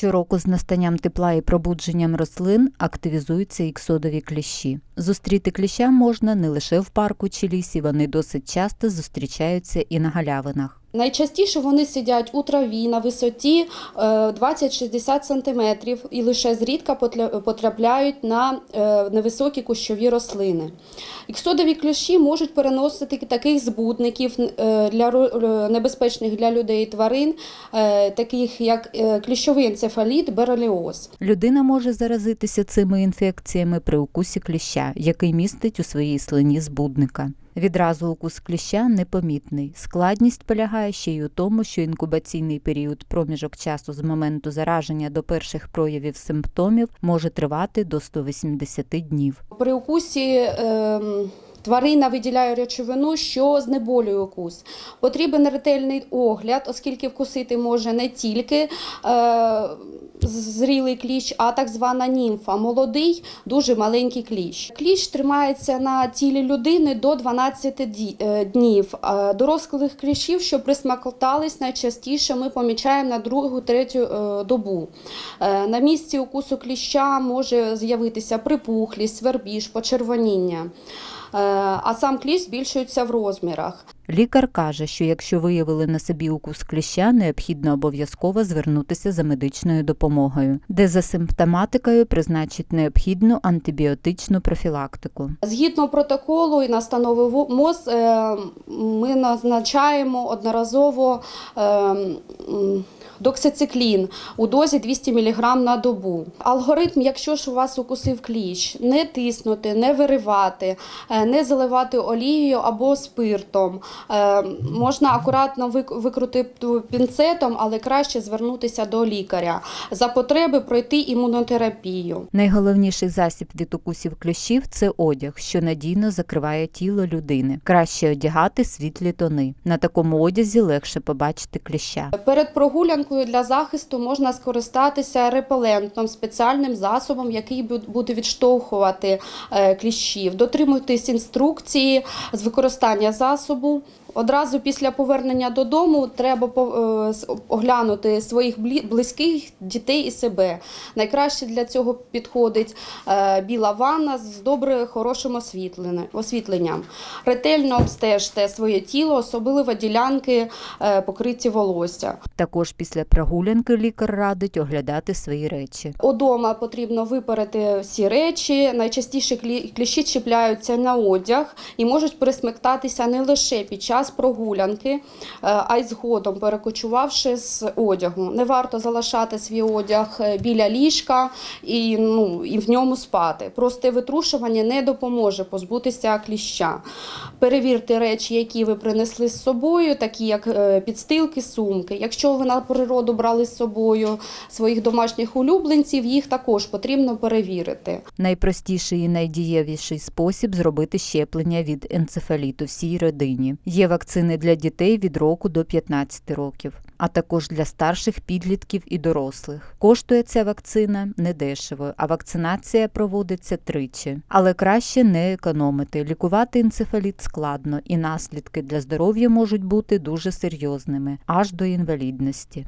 Щороку з настанням тепла і пробудженням рослин активізуються іксодові кліщі. Зустріти кліща можна не лише в парку чи лісі, вони досить часто зустрічаються і на галявинах. Найчастіше вони сидять у траві на висоті е, 20-60 см і лише зрідка потрапляють на е, невисокі кущові рослини. Іксодові кліщі можуть переносити таких збудників е, для е, небезпечних для людей тварин, е, таких як е, кліщовий енцефаліт, береліоз. Людина може заразитися цими інфекціями при укусі кліща, який містить у своїй слині збудника. Відразу укус кліща непомітний. Складність полягає ще й у тому, що інкубаційний період проміжок часу з моменту зараження до перших проявів симптомів може тривати до 180 днів. При укусі ем, тварина виділяє речовину, що знеболює укус. Потрібен ретельний огляд, оскільки вкусити може не тільки е, зрілий кліщ, а так звана німфа, молодий, дуже маленький кліщ. Кліщ тримається на тілі людини до 12 е, днів. Дорослих кліщів, що присмоктались, найчастіше ми помічаємо на другу-третю е, добу. Е, На місці укусу кліща може з'явитися припухлість, свербіж, почервоніння. Е, А сам кліщ збільшується в розмірах. Лікар каже, що якщо виявили на собі укус кліща, необхідно обов'язково звернутися за медичною допомогою, де за симптоматикою призначить необхідну антибіотичну профілактику. Згідно протоколу і настанови МОЗ, е, ми назначаємо одноразово е, доксициклін у дозі 200 мг на добу. Алгоритм, якщо ж у вас укусив кліщ, не тиснути, не виривати, е, не заливати олією або спиртом. Е, Можна акуратно викрутити пінцетом, але краще звернутися до лікаря. За потреби пройти імунотерапію. Найголовніший засіб від укусів кліщів це одяг, що надійно закриває тіло людини. Краще одягати світлі тони. На такому одязі легше побачити кліща. Перед прогулянкою для захисту можна скористатися репелентом, спеціальним засобом, який бу- буде відштовхувати е, кліщів. Дотримуйтесь інструкції з використання засобу. Одразу після повернення додому треба е, оглянути своїх близьких дітей і себе. Найкраще для цього підходить е, біла ванна з добре хорошим освітленням. Ретельно обстежте своє тіло, особливо ділянки е, покриті волосся. Також після прогулянки лікар радить оглядати свої речі. Удома потрібно виперити всі речі. Найчастіше кліщі чіпляються на одяг і можуть присмектатися не лише під час прогулянки, е, а й згодом, перекочувавши з одягу. Не варто залишати свій одяг е, біля ліжка і, ну, і в ньому спати. Просте витрушування не допоможе позбутися кліща. Перевірте речі, які ви принесли з собою, такі як е, підстилки, сумки. Якщо ви на природу брали з собою своїх домашніх улюбленців, їх також потрібно перевірити. Найпростіший і найдієвіший спосіб зробити щеплення від енцефаліту всій родині. Є вакцини для дітей від року до 15 років, а також для старших підлітків і дорослих. Коштує ця вакцина недешево, а вакцинація проводиться тричі. Але краще не економити. Лікувати енцефаліт складно, і наслідки для здоров'я можуть бути дуже серйозними, аж до інвалідності.